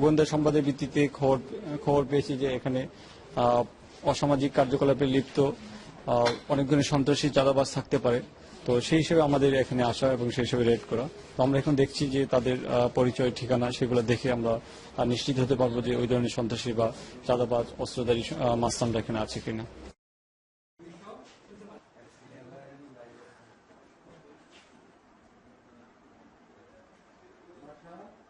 গোয়েন্দা সংবাদের ভিত্তিতে খবর খবর পেয়েছি যে এখানে অসামাজিক কার্যকলাপে লিপ্ত অনেকগুলোর সন্ত্রাসী চাঁদাবাস থাকতে পারে। তো সেই হিসেবে আমাদের এখানে আসা এবং সেই হিসেবে রেড করা। তো আমরা এখন দেখছি যে তাদের পরিচয়, ঠিকানা সেগুলো দেখে আমরা নিশ্চিত হতে পারব যে ওই ধরনের সন্ত্রাসী বা চাঁদাবাজ, অস্ত্রধারী মাস্তানরা এখানে আছে কিনা। Africa